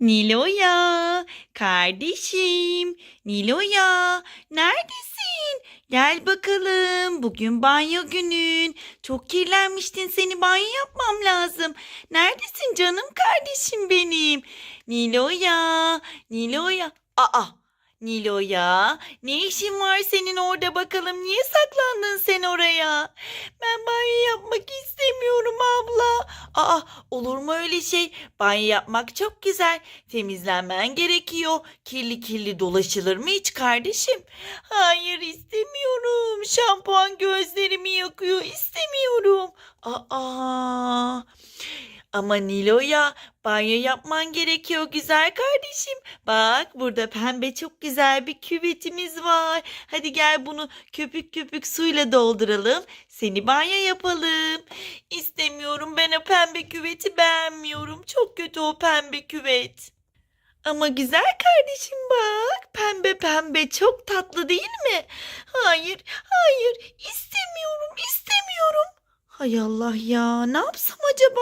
Nilo'ya, kardeşim. Nilo'ya, neredesin? Gel bakalım. Bugün banyo günün. Çok kirlenmiştin. Seni banyo yapmam lazım. Neredesin canım kardeşim benim? Nilo'ya, Nilo'ya. Aa, Nilo'ya, ne işin var senin orada bakalım? Niye saklandın sen oraya? Ben banyo yapmak istemiyorum abla. Aa, olur mu öyle şey? Banyo yapmak çok güzel. Temizlenmen gerekiyor. Kirli kirli dolaşılır mı hiç kardeşim? Hayır istemiyorum. Şampuan gözlerimi yakıyor. İstemiyorum. Aa. Ama Nilo'ya banyo yapman gerekiyor güzel kardeşim. Bak burada pembe çok güzel bir küvetimiz var. Hadi gel bunu köpük köpük suyla dolduralım. Seni banyo yapalım. İstemiyorum ben o pembe küveti beğenmiyorum. Çok kötü o pembe küvet. Ama güzel kardeşim bak. Pembe pembe çok tatlı değil mi? Hayır, hayır. istemiyorum, istemiyorum. Hay Allah ya. Ne yapsam acaba?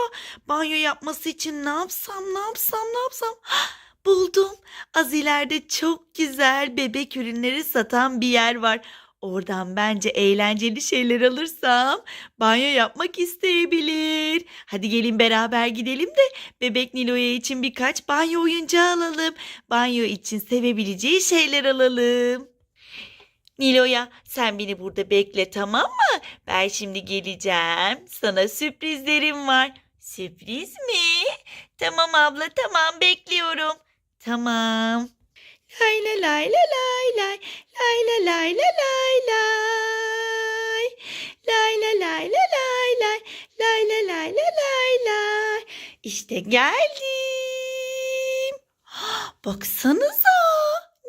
Banyo yapması için ne yapsam, ne yapsam, ne yapsam? Hah, Buldum. Az ileride çok güzel bebek ürünleri satan bir yer var. Oradan bence eğlenceli şeyler alırsam banyo yapmak isteyebilir. Hadi gelin beraber gidelim de bebek Nilo'ya için birkaç banyo oyuncağı alalım. Banyo için sevebileceği şeyler alalım. Nilo'ya sen beni burada bekle tamam mı? Ben şimdi geleceğim. Sana sürprizlerim var. Sürpriz mi? Tamam abla tamam bekliyorum. Tamam. Lay la lay la lay lay lay la lay la lay lay lay la lay la lay lay lay la lay la lay lay İşte geldim. Baksanıza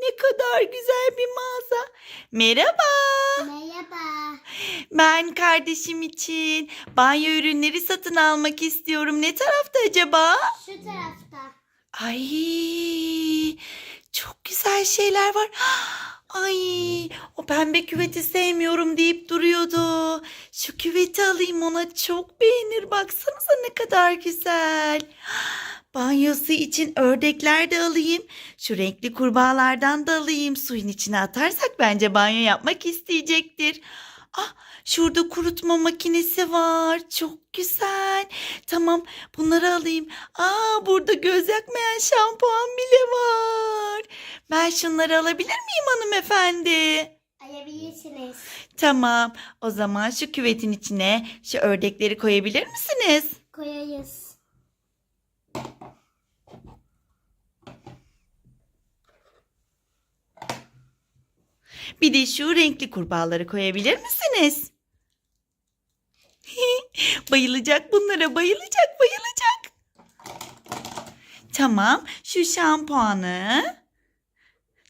ne kadar güzel bir manzara mağaza. Merhaba. Merhaba. Ben kardeşim için banyo ürünleri satın almak istiyorum. Ne tarafta acaba? Şu tarafta. Ay çok güzel şeyler var. Ay o pembe küveti sevmiyorum deyip duruyordu. Şu küveti alayım ona çok beğenir. Baksanıza ne kadar güzel. Banyosu için ördekler de alayım. Şu renkli kurbağalardan da alayım. Suyun içine atarsak bence banyo yapmak isteyecektir. Ah şurada kurutma makinesi var. Çok güzel. Tamam bunları alayım. Aa burada göz yakmayan şampuan bile var. Ben şunları alabilir miyim hanımefendi? Alabilirsiniz. Tamam. O zaman şu küvetin içine şu ördekleri koyabilir misiniz? Koyarız. Bir de şu renkli kurbağaları koyabilir misiniz? bayılacak bunlara bayılacak bayılacak. Tamam şu şampuanı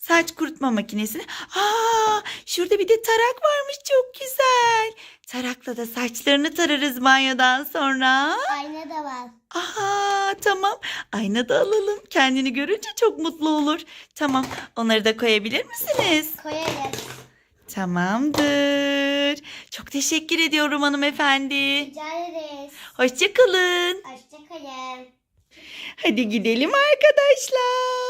saç kurutma makinesini. Aa şurada bir de tarak varmış çok güzel. Tarakla da saçlarını tararız banyodan sonra. Ayna da var. Aha tamam. Ayna da alalım. Kendini görünce çok mutlu olur. Tamam. Onları da koyabilir misiniz? Koyarız. Tamamdır. Çok teşekkür ediyorum hanımefendi. Rica ederiz. Hoşçakalın. Hoşçakalın. Hadi gidelim arkadaşlar.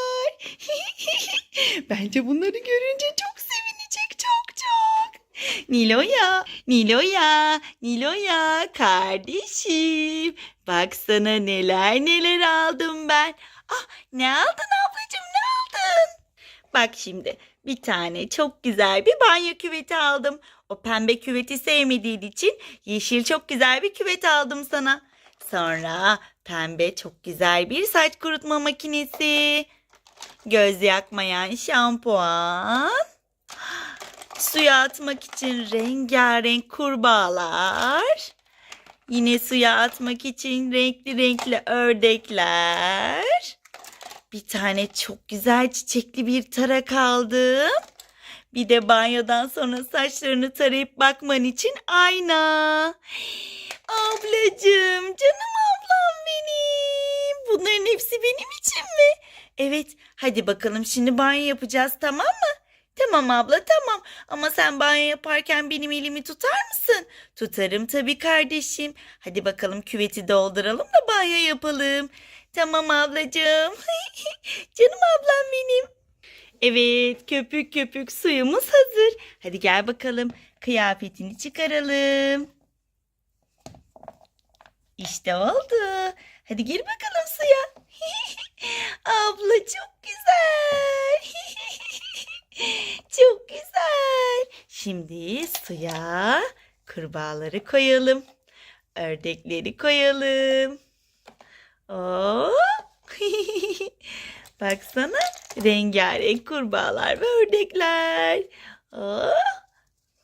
Bence bunları görünce çok sevinecek çok çok. Nilo'ya, Nilo'ya, Nilo'ya kardeşim. Baksana neler neler aldım ben. Ah ne aldın ablacığım ne aldın? Bak şimdi bir tane çok güzel bir banyo küveti aldım. O pembe küveti sevmediğin için yeşil çok güzel bir küvet aldım sana. Sonra pembe çok güzel bir saç kurutma makinesi. Göz yakmayan şampuan. Suya atmak için rengarenk kurbağalar. Yine suya atmak için renkli renkli ördekler. Bir tane çok güzel çiçekli bir tarak aldım. Bir de banyodan sonra saçlarını tarayıp bakman için ayna. Ablacığım, canım ablam benim. Bunların hepsi benim için mi? Evet, hadi bakalım şimdi banyo yapacağız tamam mı? Tamam abla tamam ama sen banyo yaparken benim elimi tutar mısın? Tutarım tabii kardeşim. Hadi bakalım küveti dolduralım da banyo yapalım. Tamam ablacığım. Canım ablam benim. Evet köpük köpük suyumuz hazır. Hadi gel bakalım kıyafetini çıkaralım. İşte oldu. Hadi gir bakalım suya. Abla çok güzel. çok güzel. Şimdi suya kurbağaları koyalım. Ördekleri koyalım. Oo. Baksana rengarenk kurbağalar ve ördekler. Oo.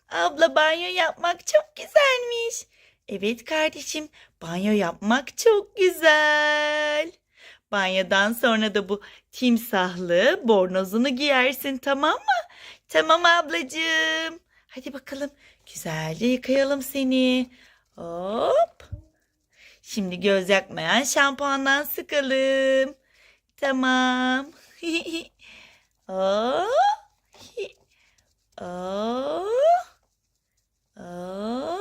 Abla banyo yapmak çok güzelmiş. Evet kardeşim, banyo yapmak çok güzel. Banyodan sonra da bu timsahlı bornozunu giyersin tamam mı? Tamam ablacığım. Hadi bakalım güzelce yıkayalım seni. Hop. Şimdi göz yakmayan şampuandan sıkalım. Tamam. Oh. Oh. Oh.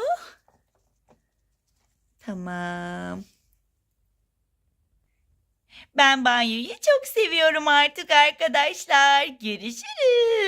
Tamam. Ben banyoyu çok seviyorum artık arkadaşlar. Görüşürüz.